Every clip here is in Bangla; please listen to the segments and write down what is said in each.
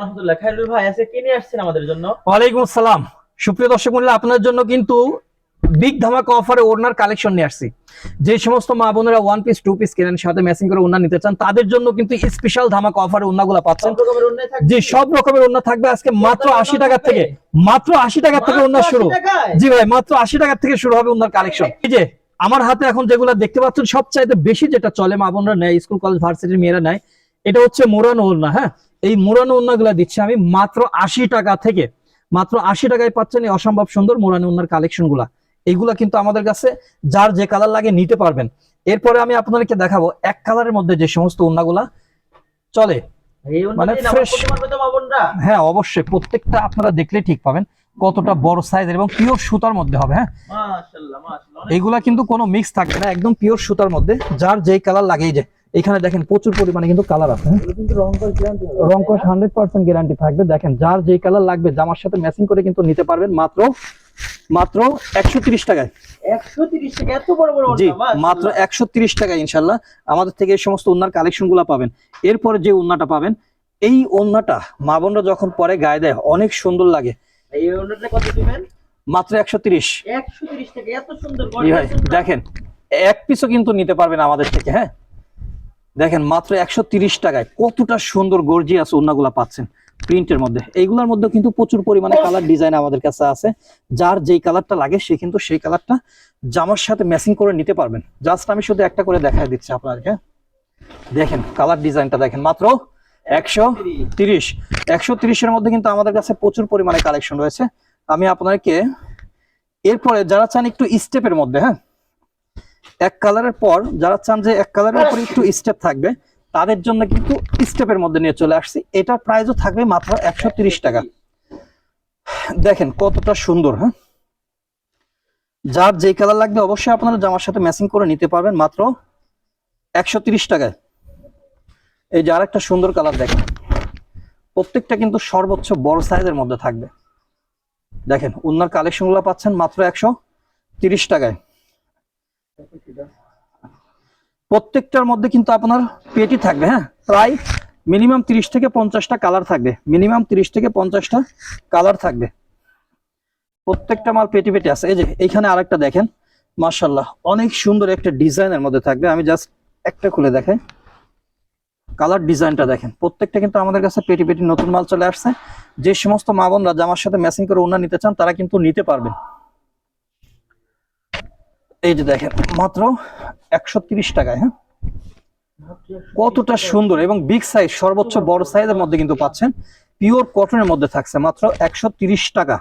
রহমতুল্লাহ খাইরুল ভাই আজকে কিনে আসছেন আমাদের জন্য? ওয়ালাইকুম আসসালাম। সুপ্রিয় দর্শক মন্ডলী আপনার জন্য কিন্তু বিগ ধামাকা অফারে ওড়নার কালেকশন নিয়ে আসছি। যে সমস্ত মা বোনেরা ওয়ান পিস টু পিস কেনেন সাথে ম্যাচিং করে নিতে চান তাদের জন্য কিন্তু স্পেশাল ধামাকা অফারে ওড়নাগুলো পাচ্ছেন। যে সব রকমের ওড়না থাকবে। আজকে মাত্র আশি টাকা থেকে মাত্র আশি টাকা থেকে ওড়না মাত্র শুরু। জি ভাই মাত্র আশি টাকা থেকে শুরু হবে ওনার কালেকশন এই যে আমার হাতে এখন যেগুলো দেখতে পাচ্ছেন সবচাইতে বেশি যেটা চলে মা বোনরা নেয় স্কুল কলেজ ভার্সিটির মেয়েরা নেয় এটা হচ্ছে মোরানো ওড়না হ্যাঁ? এই মোরানো ওড়নাগুলো দিচ্ছি আমি মাত্র আশি টাকা থেকে। মাত্র আশি টাকায় পাচ্ছেন এই অসম্ভব সুন্দর মোরানো ওড়নার কালেকশনগুলা এইগুলা কিন্তু আমাদের কাছে যার যে কালার লাগে নিতে পারবেন। এরপরে আমি আপনাদেরকে দেখাবো এক কালারের মধ্যে যে সমস্ত ওড়নাগুলা চলে। মানে? হ্যাঁ অবশ্যই। প্রত্যেকটা আপনারা দেখলে ঠিক পাবেন কতটা বড় সাইজের এবং পিওর সুতার মধ্যে হবে হ্যাঁ? এইগুলা কিন্তু কোনো মিক্স থাকবে না একদম পিওর সুতার মধ্যে। যার যেই কালার লাগে এই যে এখানে দেখেন প্রচুর পরিমাণে কিন্তু কালার আছে হ্যাঁ? রং। রংকশ হান্ড্রেড পার্সেন্ট গ্যারান্টি থাকবে। দেখেন যার যেই কালার লাগবে জামার সাথে ম্যাচিং করে কিন্তু নিতে পারবেন মাত্র মাত্র একশো তিরিশ টাকায়। 130 টাকা এত বড় বড় জি মাত্র একশো তিরিশ টাকায় ইনশাল্লাহ। আমাদের থেকে এই সমস্ত ওনার কালেকশনগুলা পাবেন। এরপরে যে ওন্নাটা পাবেন এই ওন্নাটা মা বোনরা যখন পরে গায়ে দেয় অনেক সুন্দর লাগে। এই ওন্নাটা কত দিবেন? মাত্র একশো তিরিশ। 130 টাকা এত সুন্দর জি ভাই gorgeous ওন্না। দেখেন এক পিসও কিন্তু নিতে পারবেন আমাদের থেকে হ্যাঁ? দেখেন মাত্র একশো টাকায় কতটা সুন্দর গর্জিয়াস ওড়নাগুলা পাচ্ছেন প্রিন্টের মধ্যে। এইগুলোর মধ্যে কিন্তু প্রচুর পরিমাণে কালার ডিজাইন আমাদের কাছে আছে। যার যেই কালারটা লাগে সে কিন্তু সেই কালারটা জামার সাথে ম্যাচিং করে নিতে পারবেন। জাস্ট আমি শুধু একটা করে দেখাই দিচ্ছি আপনাদেরকে। দেখেন কালার ডিজাইনটা দেখেন মাত্র একশো তিরিশ। একশো তিরিশের মধ্যে কিন্তু আমাদের কাছে প্রচুর পরিমাণে কালেকশন রয়েছে। আমি আপনাদেরকে এরপরে যারা চান একটু স্টেপের মধ্যে হ্যাঁ? এক কালারের পর যারা চান যে এক কালারের উপরে একটু স্টেপ থাকবে, তাদের জন্য কিন্তু স্টেপের মধ্যে নিয়ে চলে আসছি। এটার প্রাইসও থাকবে মাত্র একশো টাকা। দেখেন কতটা সুন্দর হ্যাঁ? যার যেই কালার লাগবে অবশ্যই আপনারা জামার সাথে ম্যাচিং করে নিতে পারবেন মাত্র একশো টাকায়। এই যে আরেকটা সুন্দর কালার দেখেন। প্রত্যেকটা কিন্তু সর্বোচ্চ বড় সাইজের মধ্যে থাকবে। দেখেন, উন্নার কালেকশনগুলো পাচ্ছেন মাত্র একশো টাকায়। প্রত্যেকটার মধ্যে কিন্তু আপনার পেটি থাকবে হ্যাঁ? প্রায় মিনিমাম তিরিশ থেকে পঞ্চাশটা কালার থাকবে। মিনিমাম তিরিশ থেকে পঞ্চাশটা কালার থাকবে। প্রত্যেকটা মাল পেটি পেটি আছে। এই যে, এইখানে আরেকটা দেখেন। মার্শাল্লাহ অনেক সুন্দর একটা ডিজাইনের মধ্যে থাকবে। আমি জাস্ট একটা খুলে দেখাই। কালার ডিজাইনটা দেখেন। প্রত্যেকটা কিন্তু আমাদের কাছে পেটি পেটি নতুন মাল চলে আসছে। যে সমস্ত মা বোনরা জামার সাথে ম্যাচিং করে ওনা নিতে চান, তারা কিন্তু নিতে পারবেন এই যে দেখেন, মাত্র একশো তিরিশ টাকায় হ্যাঁ? কতটা সুন্দর এবং বিগ সাইজ সর্বোচ্চ বড় সাইজের মধ্যে কিন্তু পাচ্ছেন। পিওর কটনের মধ্যে থাকছে মাত্র একশো টাকা।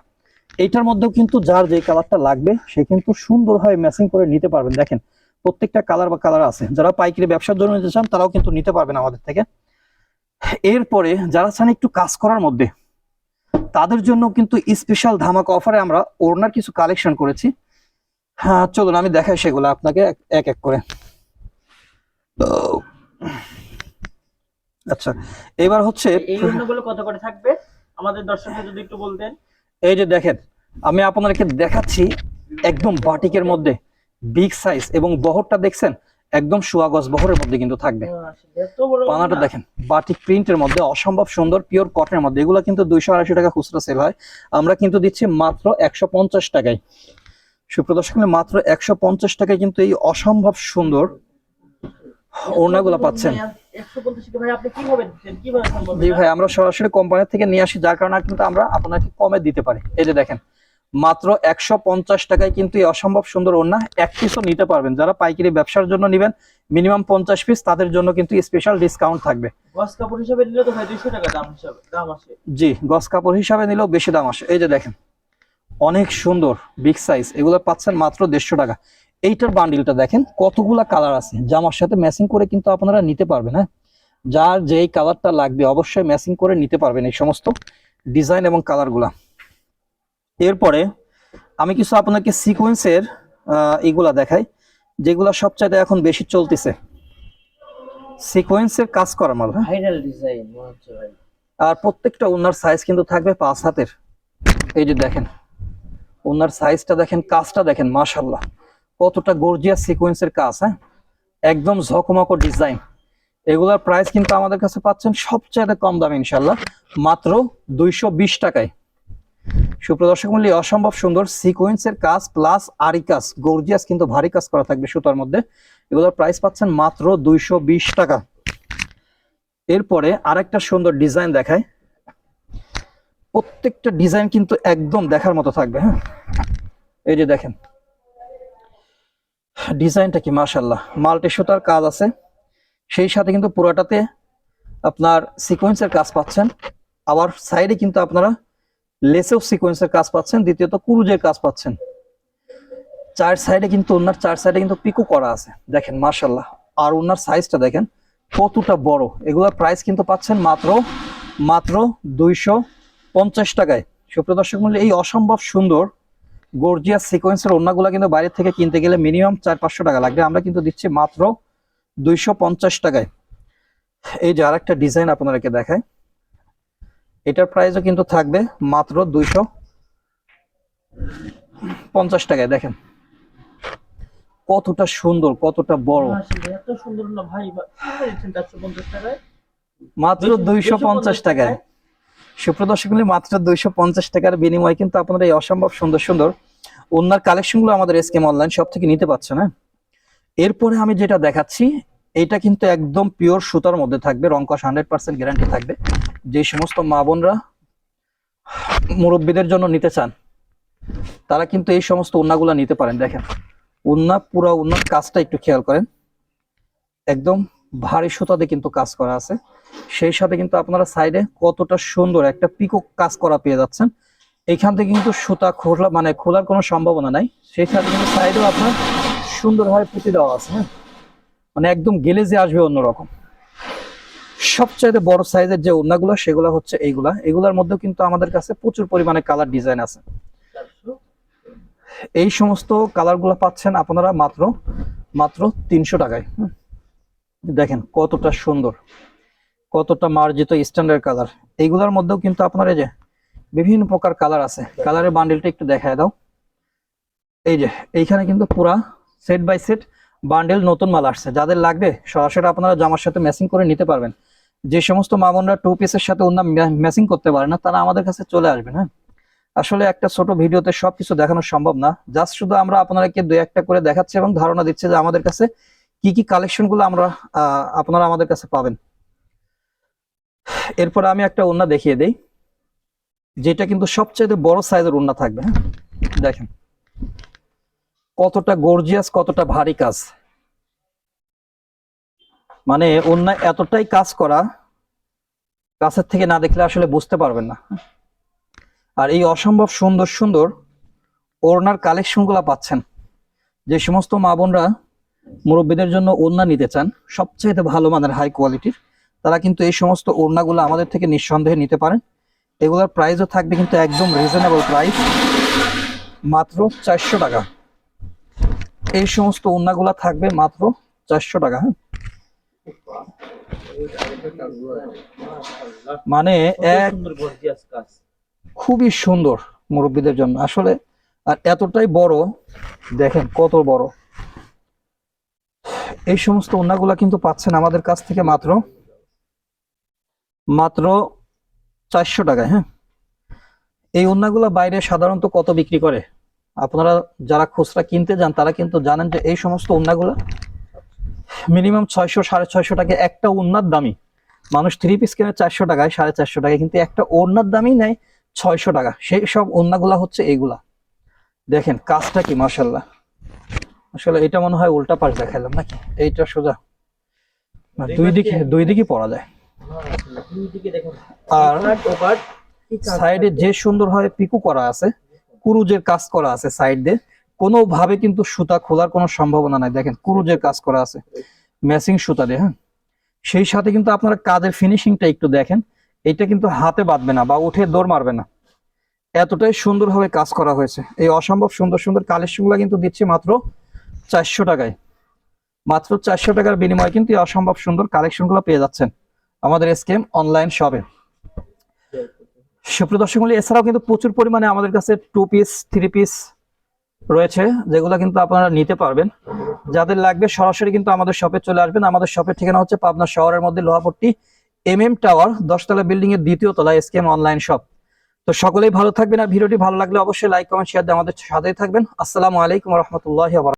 এইটার মধ্যেও কিন্তু যার যে কালারটা লাগবে, সে কিন্তু সুন্দরভাবে ম্যাচিং করে নিতে পারবেন। দেখেন, প্রত্যেকটা কালার বা কালার আছে। যারা পাইকারি ব্যবসার জন্য নিতে চান, তারাও কিন্তু নিতে পারবেন আমাদের থেকে। এরপরে যারা চান একটু কাজ করার মধ্যে, তাদের জন্য কিন্তু স্পেশাল ধামাকা অফারে আমরা ওড়নার কিছু কালেকশন করেছি। হ্যাঁ চলুন আমি দেখাই সেগুলো আপনাকে এক- এক করে। আচ্ছা এবার হচ্ছে এই কত করে থাকবে? আমাদের দর্শকদের যদি একটু বলতেন। এই যে দেখেন আমি আপনাদেরকে দেখাচ্ছি একদম বাটিকের মধ্যে বিগ সাইজ এবং বহরটা দেখছেন? একদম সুয়াগজ বহরের মধ্যে কিন্তু থাকবে। এত পানাটা দেখেন বাটিক প্রিন্টের মধ্যে অসম্ভব সুন্দর পিওর কটনের মধ্যে। এগুলো কিন্তু দুইশো আড়াইশো টাকা খুচরা সেল হয়। আমরা কিন্তু দিচ্ছি মাত্র একশো পঞ্চাশ টাকায়। সুপ্রদর্শক মাত্র একশো পঞ্চাশ টাকায় কিন্তু এই অসম্ভব সুন্দর ওড়নাগুলো পাচ্ছেন। 150 টাকা। ভাই আপনি কীভাবে দিচ্ছেন কীভাবে সম্ভব জি ভাই আমরা সরাসরি কোম্পানি থেকে নিয়ে আসি যার কারণে কিন্তু আমরা আপনাকে কমে দিতে পারি। এই যে দেখেন মাত্র একশো পঞ্চাশ টাকায় কিন্তু এই অসম্ভব সুন্দর ওড়না এক পিসও নিতে পারবেন। যারা পাইকারি ব্যবসার জন্য নেবেন মিনিমাম পঞ্চাশ পিস তাদের জন্য কিন্তু স্পেশাল ডিসকাউন্ট থাকবে। গস কাপড় হিসাবে নিলে তো ভাই 200 টাকা দাম হিসাবে দাম আসে। জি গস কাপড় হিসাবে নিলেও বেশি দাম আসে। এই যে দেখেন অনেক সুন্দর বিগ সাইজ এগুলো পাচ্ছেন মাত্র দেড়শো টাকা। এইটার বান্ডিলটা দেখেন কতগুলা কালার আছে। জামার সাথে ম্যাচিং করে কিন্তু আপনারা নিতে পারবেন হ্যাঁ? যার যেই কালারটা লাগবে অবশ্যই ম্যাচিং করে নিতে পারবেন এই সমস্ত ডিজাইন এবং কালারগুলা এরপরে আমি কিছু আপনাকে সিকোয়েন্সের এগুলা দেখাই যেগুলা সবচাইতে এখন বেশি চলতেছে। সিকোয়েন্সের কাজ করা মাল হ্যাঁ? ভাইরাল ডিজাইন আর প্রত্যেকটা ওনার সাইজ কিন্তু থাকবে পাঁচ হাতের। এই যে দেখেন ওনার সাইজটা দেখেন, কাজটা দেখেন মাশাল্লাহ কতটা গর্জিয়াস সিকোয়েন্সের কাজ হ্যাঁ? একদম ঝকমকো ডিজাইন এগুলার প্রাইস কিন্তু আমাদের কাছে পাচ্ছেন সবচেয়ে কম দামে ইনশাল্লাহ মাত্র দুইশো বিশ টাকায়। সুপ্রদর্শক মূল্য অসম্ভব সুন্দর সিকোয়েন্সের কাজ প্লাস আরি কাজ গর্জিয়াস কিন্তু ভারী কাজ করা থাকবে সুতার মধ্যে। এগুলোর প্রাইস পাচ্ছেন মাত্র দুইশো বিশ টাকা। এরপরে আরেকটা সুন্দর ডিজাইন দেখায়। প্রত্যেকটা ডিজাইন কিন্তু একদম দেখার মতো থাকবে হ্যাঁ? এই যে দেখেন। ডিজাইনটা কি মাশাল্লাহ মাল্টি সুতার কাজ আছে। সেই সাথে কিন্তু পুরোটাতে আপনার সিকোয়েন্সের কাজ পাচ্ছেন। আবার সাইডে কিন্তু আপনারা লেসেও সিকোয়েন্সের কাজ পাচ্ছেন। দ্বিতীয়ত কুরুজের কাজ পাচ্ছেন। চার সাইডে কিন্তু ওনার, চার সাইডে কিন্তু পিকো করা আছে। দেখেন মাশাল্লাহ আর ওনার সাইজটা দেখেন, কতটা বড়। এগুলোর প্রাইস কিন্তু পাচ্ছেন মাত্র মাত্র দুইশো পঞ্চাশ টাকায়। সুপ্রিয় দর্শক মূল্য এই অসম্ভব সুন্দর গর্জিয়াস সিকোয়েন্সের ওড়নাগুলো কিন্তু বাইরে থেকে কিনতে গেলে মিনিমাম চার পাঁচশো টাকা লাগবে। আমরা কিন্তু দিচ্ছি মাত্র দুইশো পঞ্চাশ টাকায়। এই যে আরেকটা ডিজাইন আপনাদেরকে দেখায় এটার প্রাইসও কিন্তু থাকবে মাত্র দুইশো পঞ্চাশ টাকায়। দেখেন। কতটা সুন্দর কতটা বড়। মাত্র দুইশো- পঞ্চাশ টাকায়। সুপ্রদর্শক মাত্র দুইশো পঞ্চাশ টাকার বিনিময়ে কিন্তু আপনারা এই অসম্ভব সুন্দর সুন্দর ওনার কালেকশনগুলো আমাদের এসকেম অনলাইন সব থেকে নিতে পারছেন হ্যাঁ? এরপরে আমি যেটা দেখাচ্ছি, এটা কিন্তু একদম পিওর সুতার মধ্যে থাকবে রংকশ হান্ড্রেড পার্সেন্ট গ্যারান্টি থাকবে। যে সমস্ত মা বোনরা মুরব্বীদের জন্য নিতে চান, তারা কিন্তু এই সমস্ত উন্নাগুলা নিতে পারেন। দেখেন উন্না পুরো উন্নার কাজটা একটু খেয়াল করেন। একদম ভারী সুতাতে কিন্তু কাজ করা আছে। সেই সাথে কিন্তু আপনারা সাইডে কতটা সুন্দর একটা পিকক কাজ করা পেয়ে যাচ্ছেন। এইখান থেকে কিন্তু সুতা খোলা মানে খোলার কোনো সম্ভাবনা নাই। সেই সাথে কিন্তু সাইডেও আপনার সুন্দরভাবে পুঁতি দেওয়া আছে হ্যাঁ? মানে একদম গেলে যে আসবে অন্যরকম। সবচাইতে বড় সাইজের যে ওড়নাগুলো, সেগুলো হচ্ছে এইগুলা। এগুলার মধ্যেও কিন্তু আমাদের কাছে প্রচুর পরিমাণে কালার ডিজাইন আছে। এই সমস্ত কালারগুলো পাচ্ছেন আপনারা মাত্র মাত্র তিনশো টাকায় দেখেন কতটা সুন্দর। কতটা মার্জিত স্ট্যান্ডার্ড কালার এইগুলোর মধ্যেও কিন্তু আপনার এই যে বিভিন্ন প্রকার কালার আছে। কালারের বান্ডেলটা একটু দেখায় দাও। এই যে, এইখানে কিন্তু পুরা সেট বাই সেট বান্ডেল নতুন মাল আসছে। যাদের লাগবে সরাসরি আপনারা জামার সাথে ম্যাচিং করে নিতে পারবেন। যে সমস্ত মামনরা টু পিসের সাথে অন্য ম্যাচিং করতে পারে না, তারা আমাদের কাছে চলে আসবেন হ্যাঁ? আসলে একটা ছোট ভিডিওতে সবকিছু দেখানো সম্ভব না। জাস্ট শুধু আমরা আপনাদেরকে দুই একটা করে দেখাচ্ছি এবং ধারণা দিচ্ছি যে আমাদের কাছে কি কি কালেকশনগুলো আমরা আপনারা আমাদের কাছে পাবেন। এরপর আমি একটা ওন্না দেখিয়ে দেই, যেটা কিন্তু সবচেয়ে বড় সাইজের ওন্না থাকবে হ্যাঁ? দেখেন। কতটা গর্জিয়াস কতটা ভারী কাজ। মানে ওন্না এতটাই কাজ করা, কাছের থেকে না দেখলে আসলে বুঝতে পারবেন না। আর এই অসম্ভব সুন্দর সুন্দর ওড়নার কালেকশনগুলা পাচ্ছেন। যে সমস্ত মা বোনরা মুরব্বীদের জন্য ওড়না নিতে চান সবচেয়ে ভালো মানের হাই কোয়ালিটির তারা কিন্তু এই সমস্ত ওড়নাগুলো আমাদের থেকে নিঃসন্দেহে নিতে পারেন এগুলোর প্রাইসও থাকবে কিন্তু একদম রিজনেবল প্রাইস মাত্র চারশো টাকা। এই সমস্ত ওড়নাগুলো থাকবে মাত্র চারশো টাকা হ্যাঁ? মানে এক খুবই সুন্দর মুরব্বীদের জন্য। আসলে আর এতটাই বড় দেখেন কত বড়। এই সমস্ত ওন্নাগুলা কিন্তু পাচ্ছেন আমাদের কাছ থেকে মাত্র মাত্র চারশো টাকায় হ্যাঁ? এই ওন্নাগুলা বাইরে সাধারণত কত বিক্রি করে? আপনারা যারা খুচরা কিনতে যান তারা কিন্তু জানেন যে এই সমস্ত ওন্নাগুলা মিনিমাম ছয়শো সাড়ে ছয়শো টাকা একটা ওন্নার দামি। মানুষ থ্রি পিস কেনে চারশো টাকায় সাড়ে চারশো টাকায় কিন্তু একটা ওড়নার দামই নেয় ছয়শো টাকা। সেই সব ওড়নাগুলা হচ্ছে এইগুলা। দেখেন কাজটা কি মার্শাল্লাহ আসলে এটা মনে হয় উল্টা পাশ দেখাইলাম নাকি? এইটা সোজা। দুই দিকে দুই দিকে পড়া যায়। আর সাইডে যে সুন্দর ভাবে পিকু করা আছে কুরুজের কাজ করা আছে সাইড দিয়ে কোনোভাবে কিন্তু সুতা খোলার কোনো সম্ভাবনা নাই। দেখেন কুরুজের কাজ করা আছে ম্যাচিং সুতা দিয়ে হ্যাঁ? সেই সাথে কিন্তু আপনারা কাজের ফিনিশিংটা একটু দেখেন। এটা কিন্তু হাতে বাঁধবে না বা উঠে দৌড় মারবে না। এতটাই সুন্দরভাবে কাজ করা হয়েছে। এই অসম্ভব সুন্দর সুন্দর কালেকশনগুলো কিন্তু দিচ্ছে মাত্র চারশো টাকায়। মাত্র চারশো টাকার বিনিময়ে কিন্তু এই অসম্ভব সুন্দর কালেকশনগুলো পেয়ে যাচ্ছেন। আমাদের এসকেম অনলাইন শপে সুপ্রিয় দর্শক মূল্য এছাড়াও কিন্তু প্রচুর পরিমাণে আমাদের কাছে টু পিস থ্রি পিস রয়েছে, যেগুলো কিন্তু আপনারা নিতে পারবেন। যাদের লাগবে সরাসরি কিন্তু আমাদের শপে চলে আসবেন। আমাদের শপের ঠিকানা হচ্ছে পাবনা শহরের মধ্যে লোহাপট্টি এম এম টাওয়ার দশতলা বিল্ডিং এর দ্বিতীয় তলা এসকেএম অনলাইন শপ তো সকলেই ভালো থাকবেন আর ভিডিওটি ভালো লাগলে অবশ্যই লাইক কমেন্ট শেয়ার দিয়ে আমাদের সাথেই থাকবেন। আসসালামু আলাইকুম রহমতুল্লাহ